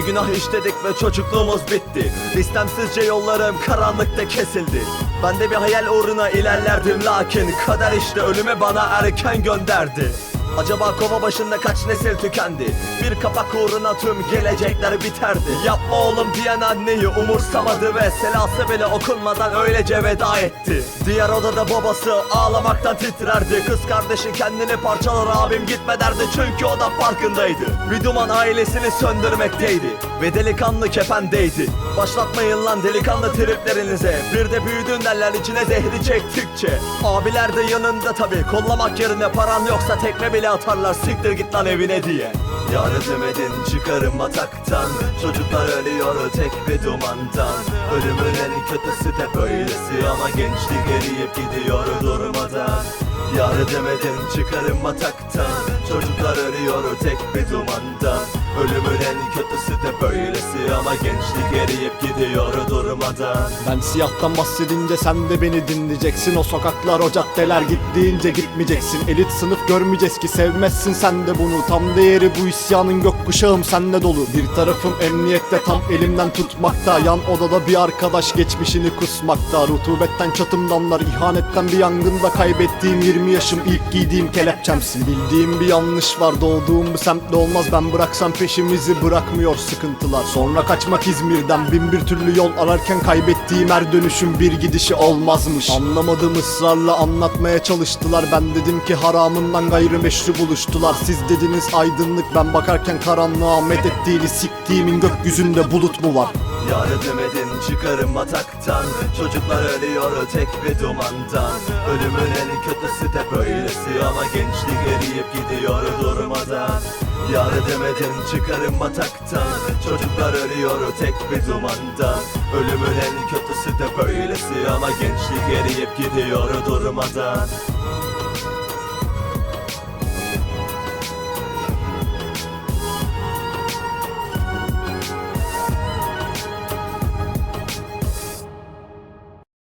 günah işledik ve çocukluğumuz bitti. İstemsizce yollarım karanlıkta kesildi. Ben de bir hayal uğruna ilerlerdim lakin Kader işte ölüme bana erken gönderdi Acaba kova başında kaç nesil tükendi? Bir kapak uğruna tüm gelecekler biterdi. Yapma oğlum diyen anneyi umursamadı Ve selası bile okunmadan öylece veda etti. Diğer odada babası ağlamaktan titrerdi. Kız kardeşi kendini parçalar abim gitme derdi. Çünkü o da farkındaydı. Bir duman ailesini söndürmekteydi Ve delikanlı kefendeydi. Başlatmayın lan delikanlı triplerinize. Bir de büyüdün derler içine zehri çektikçe. Abiler de yanında tabi Kollamak yerine paran yoksa tekme bile atarlar Siktir git lan evine diye. Yardım edin çıkarım bataktan Çocuklar ölüyor tek bir dumandan. Ölümün en kötüsü de böylesi Ama gençlik eriyip gidiyor durmadan. Yardım edin çıkarım bataktan Çocuklar ölüyor tek bir dumandan Ölümün en kötüsü de böylesi Ama gençlik eriyip gidiyor durmadan. Ben siyahtan bahsedince sen de beni dinleyeceksin. O sokaklar o caddeler git deyince gitmeyeceksin. Elit sınıf görmeyeceğiz ki sevmezsin sen de bunu. Tam değeri bu isyanın gökkuşağım senle dolu. Bir tarafım emniyette tam elimden tutmakta. Yan odada bir arkadaş geçmişini kusmakta. Rutubetten çatım damlar ihanetten bir yangında Kaybettiğim 20 yaşım ilk giydiğim kelepçemsin. Bildiğim bir yanlış var doğduğum bu semtte olmaz. Ben bıraksam peşimizi bırakmıyor sıkıntılar. Sonra kaçmak İzmir'den bin bir türlü yol ararken Kaybettiğim her dönüşüm bir gidişi olmazmış. Anlamadım ısrarla anlatmaya çalıştılar. Ben dedim ki haramından gayrimeşru buluştular. Siz dediniz aydınlık. Ben bakarken karanlığa met ettiğini Siktiğimin gökyüzünde bulut mu var? Yardım edin çıkarım bataktan Çocuklar ölüyor tek bir dumandan. Ölümün en kötüsü de böylesi. Ama gençlik eriyip gidiyor durmadan Yardım edin çıkarım bataktan. Çocuklar ölüyor tek bir dumandan. Ölümün en kötüsü de böylesi Ama gençlik eriyip gidiyor durmadan